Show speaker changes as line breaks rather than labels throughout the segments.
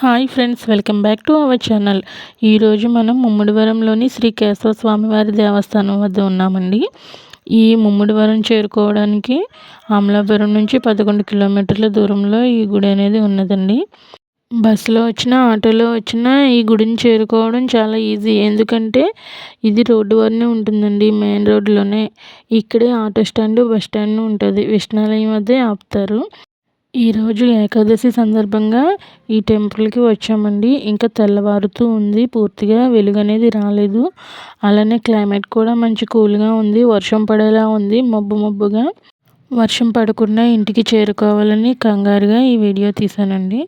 Hi friends welcome back to our channel. ఈరోజు మనం ముమ్మడివరంలోని శ్రీ కేశవ స్వామివారి దేవస్థానం వద్ద ఉన్నామండి. ఈ ముమ్మడివరం చేరుకోవడానికి అమలాపురం నుంచి పదకొండు కిలోమీటర్ల దూరంలో ఈ గుడి అనేది ఉన్నదండి. బస్సులో వచ్చినా ఆటోలో వచ్చినా ఈ గుడిని చేరుకోవడం చాలా ఈజీ. ఎందుకంటే ఇది రోడ్డు వరనే ఉంటుందండి మెయిన్ రోడ్లోనే. ఇక్కడే ఆటో స్టాండ్ బస్ స్టాండ్ ఉంటుంది. విష్ణాలయం వద్దే ఆపుతారు. ఈరోజు ఏకాదశి సందర్భంగా ఈ టెంపుల్కి వచ్చామండి. ఇంకా తెల్లవారుతూ ఉంది. పూర్తిగా వెలుగు అనేది రాలేదు. అలానే క్లైమేట్ కూడా మంచి కూల్గా ఉంది. వర్షం పడేలా ఉంది. మబ్బు మబ్బుగా వర్షం పడకుండా ఇంటికి చేరుకోవాలని కంగారుగా ఈ వీడియో తీశానండి.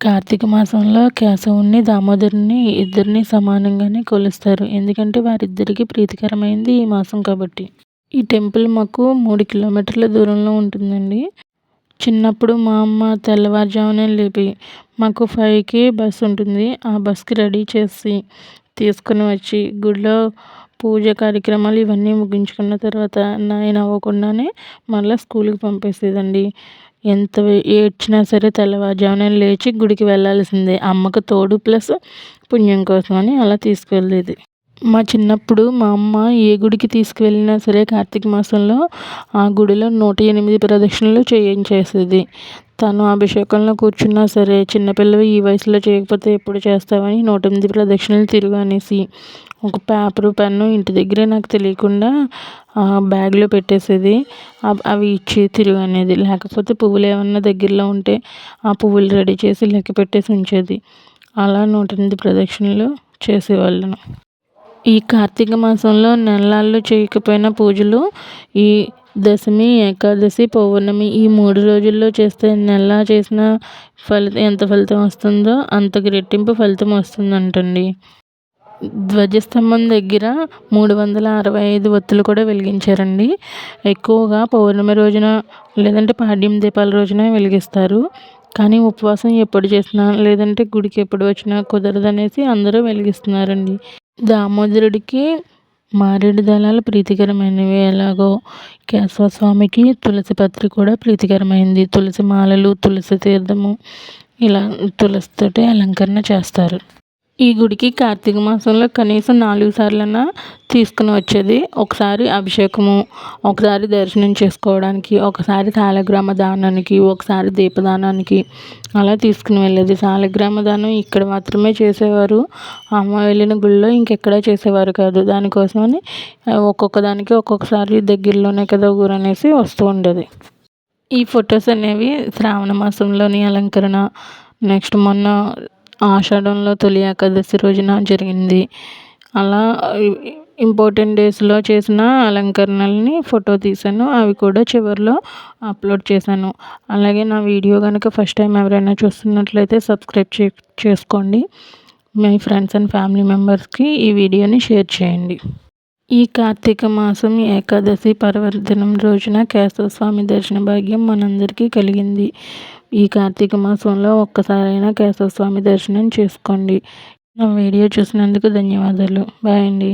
కార్తీక మాసంలో కేశవుణ్ణి దామోదరుని ఇద్దరిని సమానంగానే కొలుస్తారు. ఎందుకంటే వారిద్దరికీ ప్రీతికరమైంది ఈ మాసం కాబట్టి. ఈ టెంపుల్ మాకు మూడు కిలోమీటర్ల దూరంలో ఉంటుందండి. చిన్నప్పుడు మా అమ్మ తెల్లవారుజామునే లేపి మాకు ఫైవ్కి బస్ ఉంటుంది. ఆ బస్కి రెడీ చేసి తీసుకుని వచ్చి గుడిలో పూజ కార్యక్రమాలు ఇవన్నీ ముగించుకున్న తర్వాత నైన్ అవ్వకుండానే మళ్ళీ స్కూల్కి పంపేసేదండి. ఎంత ఏడ్చినా సరే తెల్లవారుజామునే లేచి గుడికి వెళ్ళాల్సిందే. అమ్మకు తోడు ప్లస్ పుణ్యం కోసం అని అలా తీసుకువెళ్ళేది మా చిన్నప్పుడు మా అమ్మ ఏ గుడికి తీసుకువెళ్ళినా సరే కార్తీక మాసంలో ఆ గుడిలో నూట ఎనిమిది ప్రదక్షిణలు చేయించేసేది. తను అభిషేకంలో కూర్చున్నా సరే చిన్నపిల్లవి ఈ వయసులో చేయకపోతే ఎప్పుడు చేస్తావని నూట ఎనిమిది ప్రదక్షిణలు తిరుగు అనేసి ఒక పేపరు పెన్ను ఇంటి దగ్గరే నాకు తెలియకుండా బ్యాగ్లో పెట్టేసేది. అవి ఇచ్చి తిరుగు అనేది లేకపోతే పువ్వులు ఏమన్నా దగ్గరలో ఉంటే ఆ పువ్వులు రెడీ చేసి లెక్క పెట్టేసి ఉంచేది. అలా నూట ఎనిమిది ప్రదక్షిణలు చేసేవాళ్ళను. ఈ కార్తీక మాసంలో నెలలు చేయకపోయిన పూజలు ఈ దశమి ఏకాదశి పౌర్ణమి ఈ మూడు రోజుల్లో చేస్తే నెల చేసిన ఫలితం ఎంత ఫలితం వస్తుందో అంతకు రెట్టింపు ఫలితం వస్తుందంటండి. ధ్వజస్తంభం దగ్గర మూడు వందల అరవై ఐదు ఒత్తులు కూడా వెలిగించారండి. ఎక్కువగా పౌర్ణమి రోజున లేదంటే పాడ్యం దీపాల రోజున వెలిగిస్తారు. కానీ ఉపవాసం ఎప్పుడు చేసినా లేదంటే గుడికి ఎప్పుడు వచ్చినా కుదరదనేసి అందరూ వెలిగిస్తున్నారండి. దామోదరుడికి మారేడు దళాలు ప్రీతికరమైనవి. ఎలాగో కేశవస్వామికి తులసి పత్రి కూడా ప్రీతికరమైంది. తులసి మాలలు తులసి తీర్థము ఇలా తులసితోటి అలంకరణ చేస్తారు. ఈ గుడికి కార్తీక మాసంలో కనీసం నాలుగు సార్లన్నా తీసుకుని వచ్చేది. ఒకసారి అభిషేకము ఒకసారి దర్శనం చేసుకోవడానికి ఒకసారి సాలగ్రామ దానానికి ఒకసారి దీపదానానికి అలా తీసుకుని వెళ్ళేది. సాలగ్రామ దానం ఇక్కడ మాత్రమే చేసేవారు. అమ్మ వెళ్ళిన గుళ్ళో ఇంకెక్కడా చేసేవారు కాదు. దానికోసమని ఒక్కొక్క దానికి ఒక్కొక్కసారి దగ్గరలోనే కదా ఊరు అనేసి వస్తూ ఉండేది. ఈ ఫొటోస్ అనేవి శ్రావణ మాసంలోని అలంకరణ నెక్స్ట్ మొన్న ఆషాఢంలో తొలి ఏకాదశి రోజున జరిగింది. అలా ఇంపార్టెంట్ డేస్లో చేసిన అలంకరణలని ఫోటో తీశాను. అవి కూడా చివరిలో అప్లోడ్ చేశాను. అలాగే నా వీడియో కనుక ఫస్ట్ టైం ఎవరైనా చూస్తున్నట్లయితే సబ్స్క్రైబ్ చే చేసుకోండి. మీ ఫ్రెండ్స్ అండ్ ఫ్యామిలీ మెంబర్స్కి ఈ వీడియోని షేర్ చేయండి. ఈ కార్తీక మాసం ఏకాదశి పర్వదినం రోజున కేశవ స్వామి దర్శన భాగ్యం మనందరికీ కలిగింది. ఈ కార్తీక మాసంలో ఒక్కసారైనా కేశవ స్వామి దర్శనం చేసుకోండి. నా వీడియో చూసినందుకు ధన్యవాదాలు. బాయ్ అండి.